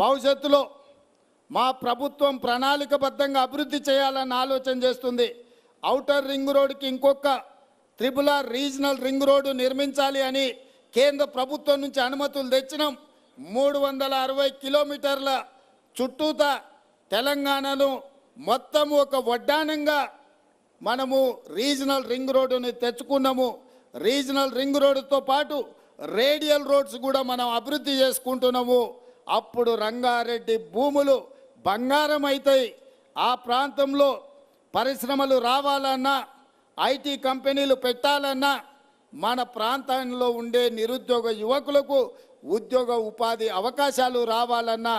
భవిష్యత్తులో మా ప్రభుత్వం ప్రణాళికబద్ధంగా అభివృద్ధి చేయాలని ఆలోచన చేస్తుంది. ఔటర్ రింగ్ రోడ్డుకి ఇంకొక త్రిపుల రీజనల్ రింగ్ రోడ్డు నిర్మించాలి అని కేంద్ర ప్రభుత్వం నుంచి అనుమతులు తెచ్చినాం. మూడు వందల అరవై కిలోమీటర్ల చుట్టూత తెలంగాణను మొత్తం ఒక వడ్డానంగా మనము రీజనల్ రింగ్ రోడ్డుని తెచ్చుకున్నాము. రీజనల్ రింగ్ రోడ్డుతో పాటు రేడియల్ రోడ్స్ కూడా మనం అభివృద్ధి చేసుకుంటున్నాము. అప్పుడు రంగారెడ్డి భూములు బంగారం అవుతాయి ఆ ప్రాంతంలో పరిశ్రమలు రావాలన్నా ఐటీ కంపెనీలు పెట్టాలన్నా మన ప్రాంతంలో ఉండే నిరుద్యోగ యువకులకు ఉద్యోగ ఉపాధి అవకాశాలు రావాలన్నా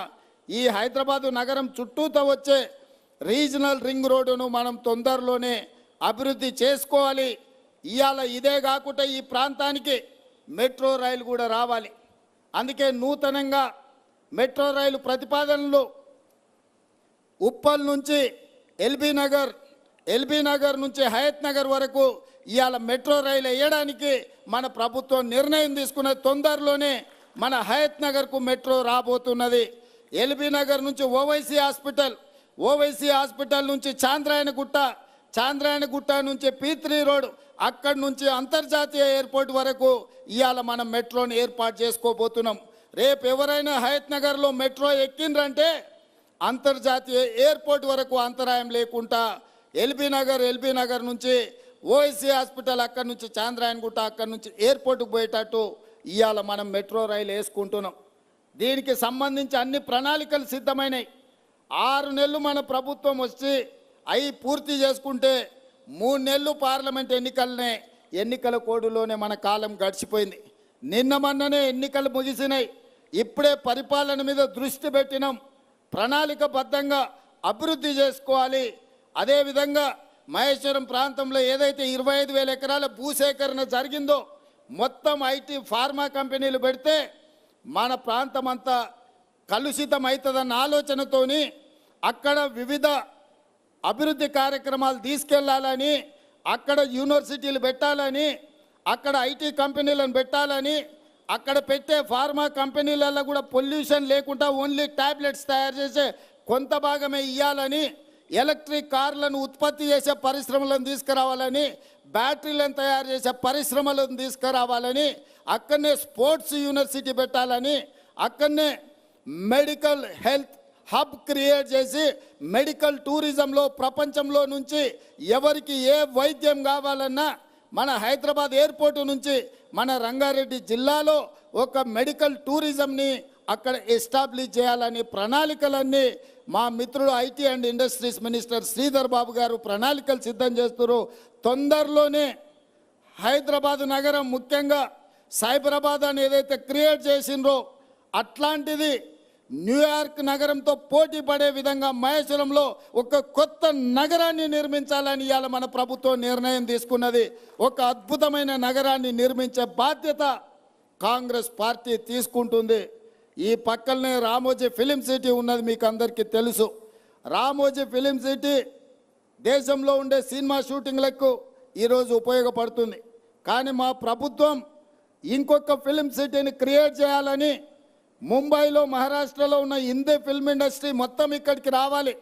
ఈ హైదరాబాదు నగరం చుట్టూతో వచ్చే రీజనల్ రింగ్ రోడ్డును మనం తొందరలోనే అభివృద్ధి చేసుకోవాలి. ఇవాళ ఇదే కాకుండా ఈ ప్రాంతానికి మెట్రో రైలు కూడా రావాలి. అందుకే నూతనంగా మెట్రో రైలు ప్రతిపాదనలు ఉప్పల్ నుంచి ఎల్బీ నగర్ ఎల్బీ నగర్ నుంచి హయత్ నగర్ వరకు ఇవాళ మెట్రో రైలు వేయడానికి మన ప్రభుత్వం నిర్ణయం తీసుకున్న తొందరలోనే మన హయత్ నగర్కు మెట్రో రాబోతున్నది. ఎల్బీ నగర్ నుంచి ఓవైసీ హాస్పిటల్ ఓవైసీ హాస్పిటల్ నుంచి చాంద్రాయణగుట్ట చాంద్రాయణగుట్ట నుంచి పీత్రీ రోడ్ అక్కడి నుంచి అంతర్జాతీయ ఎయిర్పోర్ట్ వరకు ఇవాళ మనం మెట్రోని ఏర్పాటు చేసుకోబోతున్నాం. రేపు ఎవరైనా హయత్ నగర్లో మెట్రో ఎక్కిండ్రంటే అంతర్జాతీయ ఎయిర్పోర్ట్ వరకు అంతరాయం లేకుండా ఎల్బీ నగర్ ఎల్బీ నగర్ నుంచి ఓఎస్సీ హాస్పిటల్ అక్కడి నుంచి చాంద్రాయణగుట్ట అక్కడి నుంచి ఎయిర్పోర్ట్కి పోయేటట్టు ఇవాళ మనం మెట్రో రైలు వేసుకుంటున్నాం. దీనికి సంబంధించి అన్ని ప్రణాళికలు సిద్ధమైనవి ఆరు నెలలు మన ప్రభుత్వం వచ్చి అవి పూర్తి చేసుకుంటే మూడు నెలలు పార్లమెంట్ ఎన్నికలనే ఎన్నికల కోడులోనే మన కాలం గడిచిపోయింది. నిన్న మొన్ననే ఎన్నికలు ముగిసినాయి. ఇప్పుడే పరిపాలన మీద దృష్టి పెట్టినాం. ప్రణాళికబద్ధంగా అభివృద్ధి చేసుకోవాలి. అదేవిధంగా మహేశ్వరం ప్రాంతంలో ఏదైతే ఇరవై ఐదు వేల ఎకరాల భూసేకరణ జరిగిందో మొత్తం ఐటీ ఫార్మా కంపెనీలు పెడితే మన ప్రాంతం అంతా కలుషితం అవుతుందన్న ఆలోచనతోని అక్కడ వివిధ అభివృద్ధి కార్యక్రమాలు తీసుకెళ్ళాలని అక్కడ యూనివర్సిటీలు పెట్టాలని అక్కడ ఐటీ కంపెనీలను పెట్టాలని అక్కడ పెట్టే ఫార్మా కంపెనీలలో కూడా పొల్యూషన్ లేకుండా ఓన్లీ ట్యాబ్లెట్స్ తయారు చేసే కొంత భాగమే ఇవ్వాలని ఎలక్ట్రిక్ కార్లను ఉత్పత్తి చేసే పరిశ్రమలను తీసుకురావాలని బ్యాటరీలను తయారు చేసే పరిశ్రమలను తీసుకురావాలని అక్కడనే స్పోర్ట్స్ యూనివర్సిటీ పెట్టాలని అక్కడనే మెడికల్ హెల్త్ హబ్ క్రియేట్ చేసి మెడికల్ టూరిజంలో ప్రపంచంలో నుంచి ఎవరికి ఏ వైద్యం కావాలన్నా మన హైదరాబాద్ ఎయిర్పోర్ట్ నుంచి మన రంగారెడ్డి జిల్లాలో ఒక మెడికల్ టూరిజంని అక్కడ ఎస్టాబ్లిష్ చేయాలని ప్రణాళికలన్నీ మా మిత్రుడు IT and industries minister Sridhar Babu గారు ప్రణాళికలు సిద్ధం చేస్తున్నారు. తొందరలోనే హైదరాబాద్ నగరం ముఖ్యంగా సైబరాబాద్ అని ఏదైతే క్రియేట్ చేసిండ్రో అట్లాంటిది న్యూయార్క్ నగరంతో పోటీ పడే విధంగా మహేశ్వరంలో ఒక కొత్త నగరాన్ని నిర్మించాలని ఇవాళ మన ప్రభుత్వం నిర్ణయం తీసుకున్నది. ఒక అద్భుతమైన నగరాన్ని నిర్మించే బాధ్యత కాంగ్రెస్ పార్టీ తీసుకుంటుంది. ఈ పక్కనే రామోజీ ఫిలిం సిటీ ఉన్నది మీకు అందరికీ తెలుసు. రామోజీ ఫిలిం సిటీ దేశంలో ఉండే సినిమా షూటింగ్లకు ఈరోజు ఉపయోగపడుతుంది. కానీ మా ప్రభుత్వం ఇంకొక ఫిలిం సిటీని క్రియేట్ చేయాలని ముంబైలో మహారాష్ట్రలో ఉన్న హిందీ ఫిల్మ్ ఇండస్ట్రీ మొత్తం ఇక్కడికి రావాలి.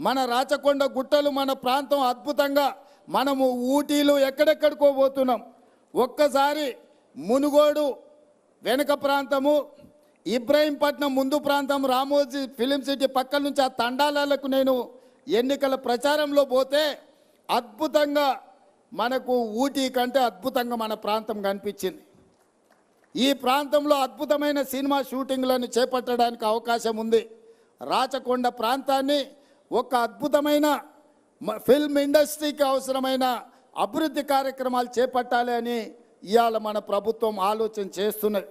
మన రాచకొండ గుట్టలు మన ప్రాంతం అద్భుతంగా మనము ఊటీలు ఎక్కడెక్కడికో పోతున్నాం. ఒక్కసారి మునుగోడు వెనుక ప్రాంతము ఇబ్రాహీంపట్నం ముందు ప్రాంతం రామోజీ ఫిలిం సిటీ పక్కన నుంచి ఆ తండాలకు నేను ఎన్నికల ప్రచారంలో పోతే అద్భుతంగా మనకు ఊటీ కంటే అద్భుతంగా మన ప్రాంతం కనిపించింది. ఈ ప్రాంతంలో అద్భుతమైన సినిమా షూటింగ్లను చేపట్టడానికి అవకాశం ఉంది. రాచకొండ ప్రాంతాన్ని ఒక అద్భుతమైన మ- ఫిల్మ్ ఇండస్ట్రీకి అవసరమైన అభివృద్ధి కార్యక్రమాలు చేపట్టాలి అని ఇవాళ మన ప్రభుత్వం ఆలోచన చేస్తున్నది.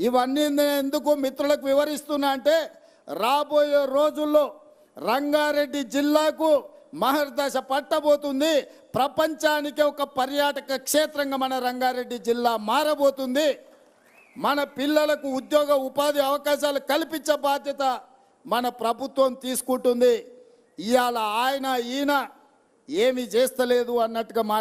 ఇవన్నీ నేను ఎందుకు మిత్రులకు వివరిస్తున్నా అంటే రాబోయే రోజుల్లో రంగారెడ్డి జిల్లాకు మహర్దశ పట్టబోతుంది. ప్రపంచానికి ఒక పర్యాటక క్షేత్రంగా మన రంగారెడ్డి జిల్లా మారబోతుంది. మన పిల్లలకు ఉద్యోగ ఉపాధి అవకాశాలు కల్పించే బాధ్యత మన ప్రభుత్వం తీసుకుంటుంది. ఇవాళ ఆయన ఈయన ఏమి చేస్తలేదు అన్నట్టుగా మా